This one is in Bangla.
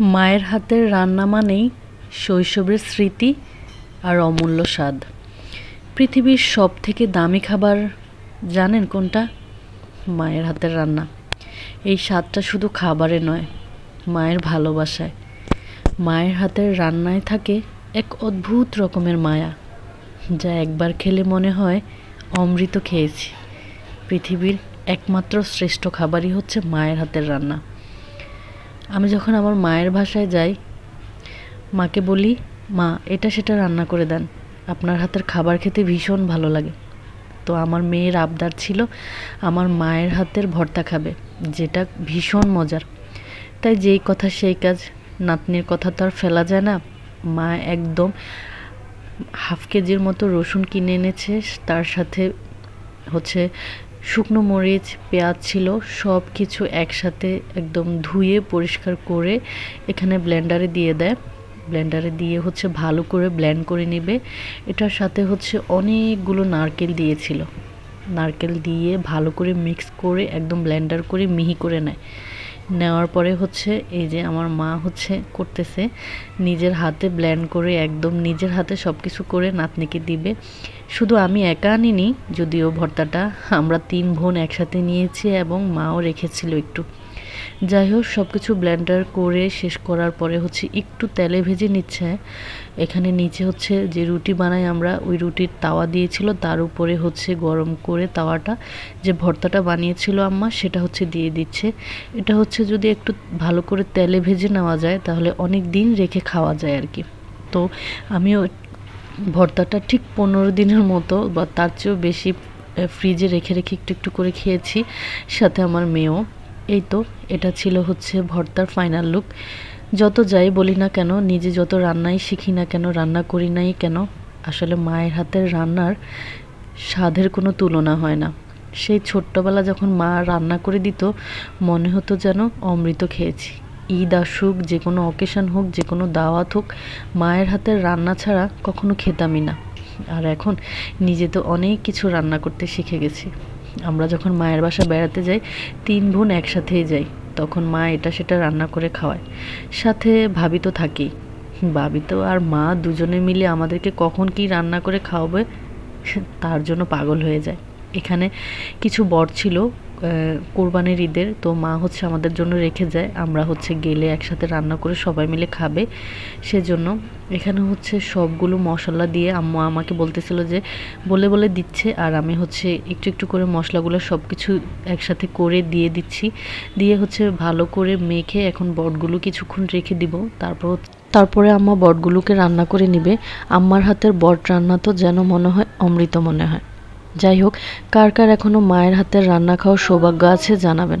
মায়ের হাতের রান্না মানেই শৈশবের স্মৃতি আর অমূল্য স্বাদ। পৃথিবীর সব থেকে দামি খাবার জানেন কোনটা? মায়ের হাতের রান্না। এই স্বাদটা শুধু খাবারে নয়, মায়ের ভালোবাসায়। মায়ের হাতের রান্নায় থাকে এক অদ্ভুত রকমের মায়া, যা একবার খেলে মনে হয় অমৃত খেয়েছি। পৃথিবীর একমাত্র শ্রেষ্ঠ খাবারই হচ্ছে মায়ের হাতের রান্না। আমি যখন আমার মায়ের ভাষায় যাই, মাকে বলি, মা, এটা সেটা রান্না করে দেন। আপনার হাতের খাবার খেতে ভীষণ ভালো লাগে। তো আমার মেয়ের আবদার ছিল, আমার মায়ের হাতের ভর্তা খাবে, যেটা ভীষণ মজার। তাই যেই কথা সেই কাজ, নাতনির কথা তো আর ফেলা যায় না। মা একদম হাফ কেজির মতো রসুন কিনে এনেছে, তার সাথে হচ্ছে শুকনো মরিচ, পেঁয়াজ ছিল, সব কিছু একসাথে একদম ধুয়ে পরিষ্কার করে এখানে ব্লেন্ডারে দিয়ে দেয়। ব্লেন্ডারে দিয়ে হচ্ছে ভালো করে ব্ল্যান্ড করে নেবে। এটার সাথে হচ্ছে অনেকগুলো নারকেল দিয়েছিল। নারকেল দিয়ে ভালো করে মিক্স করে একদম ব্ল্যান্ডার করে মিহি করে নেয়। নেওয়ার পরে হচ্ছে এই যে আমার মা হচ্ছে করতেছে, নিজের হাতে ব্ল্যান্ড করে একদম নিজের হাতে সব কিছু করে নাতনিকে দিবে। শুধু আমি একা আনিনি, যদিও ভর্তাটা আমরা তিন বোন একসাথে নিয়েছি এবং মাও রেখেছিল একটু। যাই হোক সব কিছু ব্লেন্ডার করে শেষ করার পরে হচ্ছে একটু তেলে ভেজে নিচ্ছে। এখানে নিচে হচ্ছে যে রুটি বানাই আমরা, ওই রুটির তাওয়া দিয়েছিল, তার উপরে হচ্ছে গরম করে তাওয়াটা, যে ভর্তাটা বানিয়েছিল আম্মা, সেটা হচ্ছে দিয়ে দিচ্ছে। এটা হচ্ছে যদি একটু ভালো করে তেলে ভেজে নেওয়া যায়, তাহলে অনেক দিন রেখে খাওয়া যায় আর কি। তো আমিও ভর্তাটা ঠিক পনেরো দিনের মতো, বা তার চেয়েও বেশি ফ্রিজে রেখে রেখে একটু একটু করে খেয়েছি, সাথে আমার মেয়েও। এই তো, এটা ছিল হচ্ছে ভর্তার ফাইনাল লুক যত যাই বলি না কেন, নিজে যত রান্নাই শিখি না কেন, রান্না করি নাই কেন, আসলে মায়ের হাতের রান্নার স্বাদের কোনো তুলনা হয় না। সেই ছোট্টবেলা যখন মা রান্না করে দিত, মনে হতো যেন অমৃত খেয়েছি। ঈদ আসুক, যে কোনো অকেশন হোক, যে কোনো দাওয়াত হোক, মায়ের হাতের রান্না ছাড়া কখনো খেতামই না। আর এখন নিজে তো অনেক কিছু রান্না করতে শিখে গেছি। আমরা যখন মায়ের বাসা বেড়াতে যাই, তিন বোন একসাথেই যাই। তখন মা এটা সেটা রান্না করে খাওয়ায়। সাথে ভাবি তো থাকি ভাবি তো আর মা দুজনে মিলে আমাদেরকে কখন কি রান্না করে খাওয়াবে, তার জন্য পাগল হয়ে যায়। এখানে কিছু বর ছিল কোরবানির ঈদের, তো মা হচ্ছে আমাদের জন্য রেখে যায়। আমরা হচ্ছে গেলে একসাথে রান্না করে সবাই মিলে খাবে। সেজন্য এখানে হচ্ছে সবগুলো মশলা দিয়ে আম্মু আমাকে বলতেছিল যে, বলে বলে দিচ্ছে, আর আমি হচ্ছে একটু একটু করে মশলাগুলো সব কিছু একসাথে করে দিয়ে দিচ্ছি। দিয়ে হচ্ছে ভালো করে মেখে এখন বটগুলো কিছুক্ষণ রেখে দিব। তারপর তারপরে আম্মা বটগুলোকে রান্না করে নিবে। আম্মার হাতের বট রান্না তো যেন মনে হয় অমৃত মনে হয়। যাই হোক কার কার এখনও মায়ের হাতের রান্না খাওয়ার সৌভাগ্য আছে জানাবেন।